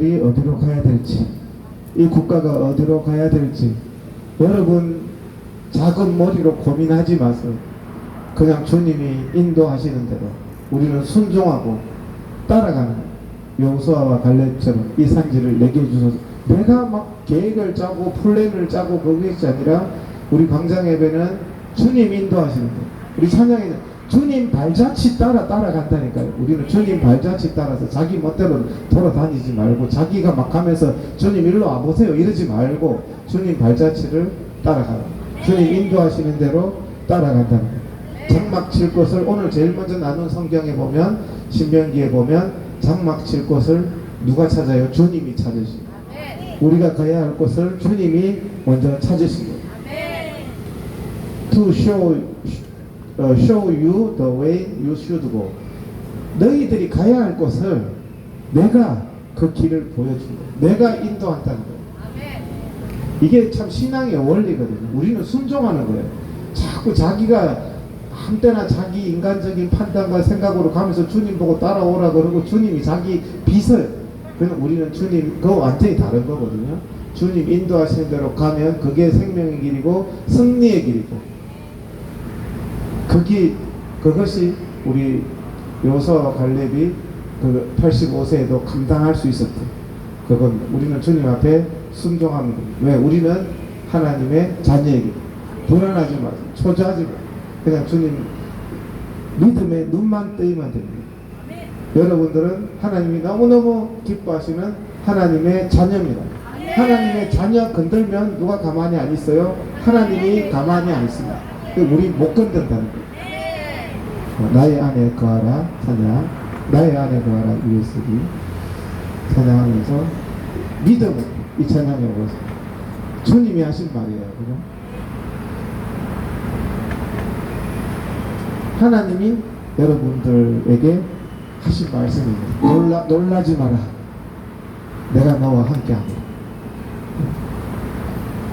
이 어디로 가야 될지, 이 국가가 어디로 가야 될지, 여러분 작은 머리로 고민하지 마세요. 그냥 주님이 인도하시는 대로 우리는 순종하고 따라가는 여호수아와 갈렙처럼 이 산지를 내게 주셔서 내가 막 계획을 짜고 플랜을 짜고 그것이 아니라 우리 광장 예배는 주님 인도하시는 거. 우리 찬양에는 주님 발자취 따라 따라간다니까요. 우리는 주님 발자취 따라서 자기 멋대로 돌아다니지 말고 자기가 막 가면서 주님 일로 와보세요 이러지 말고 주님 발자취를 따라가라. 주님 인도하시는 대로 따라간다는 거예요. 장막 칠 곳을 오늘 제일 먼저 나눈 성경에 보면 신명기에 보면 장막 칠 곳을 누가 찾아요? 주님이 찾으시고 우리가 가야 할 곳을 주님이 먼저 찾으신 거예요. To show, show you the way you should go. 너희들이 가야 할 곳을 내가 그 길을 보여준 거예요. 내가 인도한다는 거예요. 이게 참 신앙의 원리거든요. 우리는 순종하는 거예요. 자꾸 자기가 아무 때나 자기 인간적인 판단과 생각으로 가면서 주님 보고 따라오라 그러고 주님이 자기 빛을 그럼 우리는 주님 그거 완전히 다른 거거든요. 주님 인도하시는 대로 가면 그게 생명의 길이고 승리의 길이고 그게 그것이 우리 요서와 갈렙이 그 85세에도 감당할 수 있었대. 그건 우리는 주님 앞에 순종하는 겁니다. 왜? 우리는 하나님의 자녀에게 불안하지 마세요. 초조하지 마세요. 그냥 주님 믿음에 눈만 뜨이면 됩니다. 여러분들은 하나님이 너무너무 기뻐하시는 하나님의 자녀입니다. 하나님의 자녀 건들면 누가 가만히 안 있어요? 하나님이 가만히 안 있습니다. 그 우리 못 건든다는 거예요. 어, 나의 안에 거하라 찬양 나의 안에 거하라 USB 찬양하면서 믿음을 이 찬양에 오서 주님이 하신 말이에요. 그죠? 하나님이 여러분들에게 하신 말씀입니다. 놀라, 놀라지 마라. 내가 너와 함께 하노라.